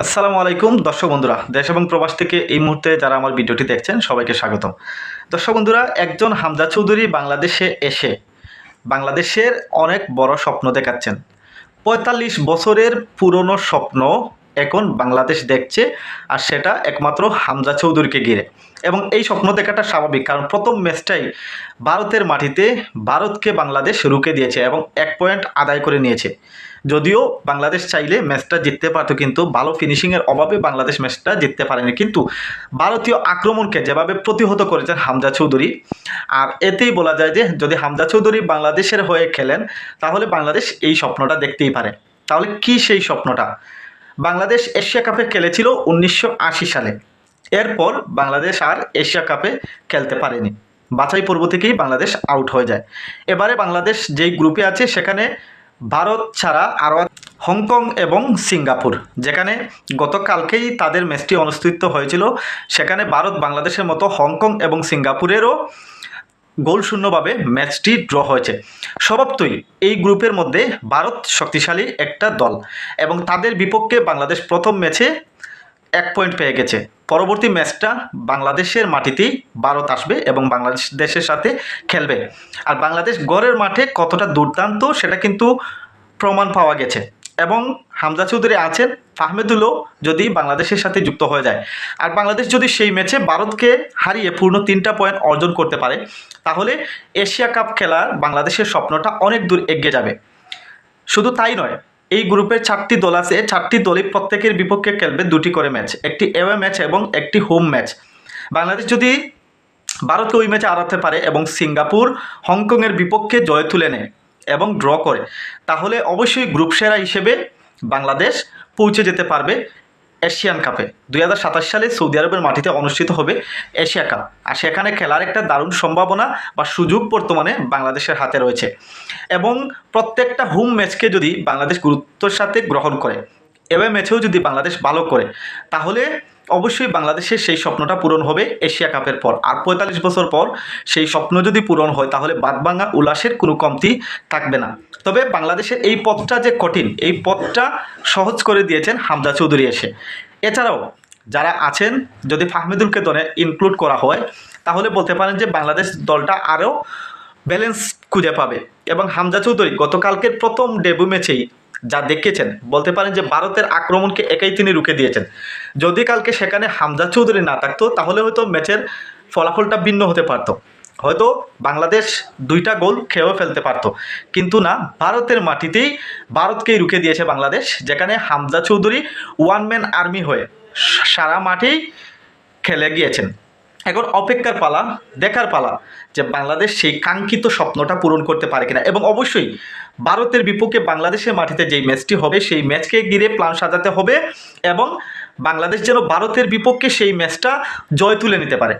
আসসালামু আলাইকুম। দর্শক বন্ধুরা, দেশ এবং প্রবাস থেকে এই মুহূর্তে যারা আমার ভিডিওটি দেখছেন, সবাইকে স্বাগতম। দর্শক বন্ধুরা, একজন হামজা চৌধুরী বাংলাদেশে এসে বাংলাদেশের অনেক বড় স্বপ্ন দেখাচ্ছেন। পঁয়তাল্লিশ বছরের পুরনো স্বপ্ন এখন বাংলাদেশ দেখছে, আর সেটা একমাত্র হামজা চৌধুরীকে ঘিরে। এবং এই স্বপ্ন দেখাটা স্বাভাবিক, কারণ প্রথম ম্যাচটাই ভারতের মাটিতে ভারতকে বাংলাদেশ রুখে দিয়েছে এবং এক পয়েন্ট আদায় করে নিয়েছে। যদিও বাংলাদেশ চাইলে ম্যাচটা জিততে পারতো, কিন্তু ভালো ফিনিশিংয়ের অভাবে বাংলাদেশ ম্যাচটা জিততে পারেনি। কিন্তু ভারতীয় আক্রমণকে যেভাবে প্রতিহত করেছেন হামজা চৌধুরী, আর এতেই বলা যায় যে যদি হামজা চৌধুরী বাংলাদেশের হয়ে খেলেন, তাহলে বাংলাদেশ এই স্বপ্নটা দেখতেই পারে। তাহলে কি সেই স্বপ্নটা? বাংলাদেশ এশিয়া কাপে খেলেছিল উনিশশো আশি সালে। এরপর বাংলাদেশ আর এশিয়া কাপে খেলতে পারেনি। বাছাই পর্ব থেকেই বাংলাদেশ আউট হয়ে যায়। এবারে বাংলাদেশ যেই গ্রুপে আছে, সেখানে ভারত ছাড়া আরও হংকং এবং সিঙ্গাপুর, যেখানে গতকালকেই তাদের ম্যাচটি অনুষ্ঠিত হয়েছিল। সেখানে ভারত বাংলাদেশের মতো হংকং এবং সিঙ্গাপুরেরও গোলশূন্যভাবে ম্যাচটি ড্র হয়েছে। স্বভাবতই এই গ্রুপের মধ্যে ভারত শক্তিশালী একটা দল এবং তাদের বিপক্ষে বাংলাদেশ প্রথম ম্যাচে এক পয়েন্ট পেয়ে গেছে। পরবর্তী ম্যাচটা বাংলাদেশের মাটিতেই ভারত আসবে এবং বাংলাদেশ দেশের সাথে খেলবে। আর বাংলাদেশ গড়ের মাঠে কতটা দুর্দান্ত সেটা কিন্তু প্রমাণ পাওয়া গেছে। এবং হামজা চৌধুরী আছেন ফাহমেদুলও যদি বাংলাদেশের সাথে যুক্ত হয়ে যায়। আর বাংলাদেশ যদি সেই ম্যাচে ভারতকে হারিয়ে পূর্ণ তিনটা পয়েন্ট অর্জন করতে পারে, তাহলে এশিয়া কাপ খেলার বাংলাদেশের স্বপ্নটা অনেক দূর এগিয়ে যাবে। শুধু তাই নয় এই গ্রুপের চারটি দল আছে। চারটি দলই প্রত্যেকের বিপক্ষে খেলবে দুটি করে ম্যাচ, একটি এওয়ে ম্যাচ এবং একটি হোম ম্যাচ। বাংলাদেশ যদি ভারতকে ওই ম্যাচে আড়াতে পারে এবং সিঙ্গাপুর হংকংয়ের বিপক্ষে জয় তুলে নেয় এবং ড্র করে, তাহলে অবশ্যই গ্রুপ সেরা হিসেবে বাংলাদেশ পৌঁছে যেতে পারবে এশিয়ান কাপে। দুই হাজার সাতাশ সালে সৌদি আরবের মাটিতে অনুষ্ঠিত হবে এশিয়া কাপ। আর সেখানে খেলার একটা দারুণ সম্ভাবনা বা সুযোগ বর্তমানে বাংলাদেশের হাতে রয়েছে। এবং প্রত্যেকটা হোম ম্যাচকে যদি বাংলাদেশ গুরুত্বর সাথে গ্রহণ করে এবার ম্যাচেও যদি বাংলাদেশ ভালো করে, তাহলে অবশ্যই বাংলাদেশের সেই স্বপ্নটা পূরণ হবে এশিয়া কাপের পর। আর পঁয়তাল্লিশ বছর পর সেই স্বপ্ন যদি পূরণ হয়, তাহলে বাদবাঙ্গা উল্লাসের কোনো কমতি থাকবে না। তবে বাংলাদেশের এই পথটা যে কঠিন, এই পথটা সহজ করে দিয়েছেন হামজা চৌধুরী এসে। এছাড়াও যারা আছেন, যদি ফাহমিদুলকে দলে ইনক্লুড করা হয়, তাহলে বলতে পারেন যে বাংলাদেশ দলটা আরও ব্যালেন্স খুঁজে পাবে। এবং হামজা চৌধুরী গতকালকের প্রথম ডেবু ম্যাচেই যা দেখিয়েছেন। বলতে পারেন যে ভারতের আক্রমণকে একাই তিনি রুখে দিয়েছেন। যদি কালকে সেখানে হামজা চৌধুরী না থাকতো, তাহলে হয়তো ম্যাচের ফলাফলটা ভিন্ন হতে পারতো। হয়তো বাংলাদেশ দুইটা গোল খেয়েও ফেলতে পারতো। কিন্তু না, ভারতের মাটিতেই ভারতকেই রুখে দিয়েছে বাংলাদেশ, যেখানে Hamza Chowdhury one man army হয়ে সারা মাঠেই খেলে গিয়েছেন। এখন অপেক্ষার পালা, দেখার পালা যে বাংলাদেশ সেই কাঙ্ক্ষিত স্বপ্নটা পূরণ করতে পারে কিনা। এবং অবশ্যই ভারতের বিপক্ষে বাংলাদেশের মাটিতে যেই ম্যাচটি হবে, সেই ম্যাচকে ঘিরে প্লান সাজাতে হবে এবং বাংলাদেশ যেন ভারতের বিপক্ষে সেই ম্যাচটা জয় তুলে নিতে পারে।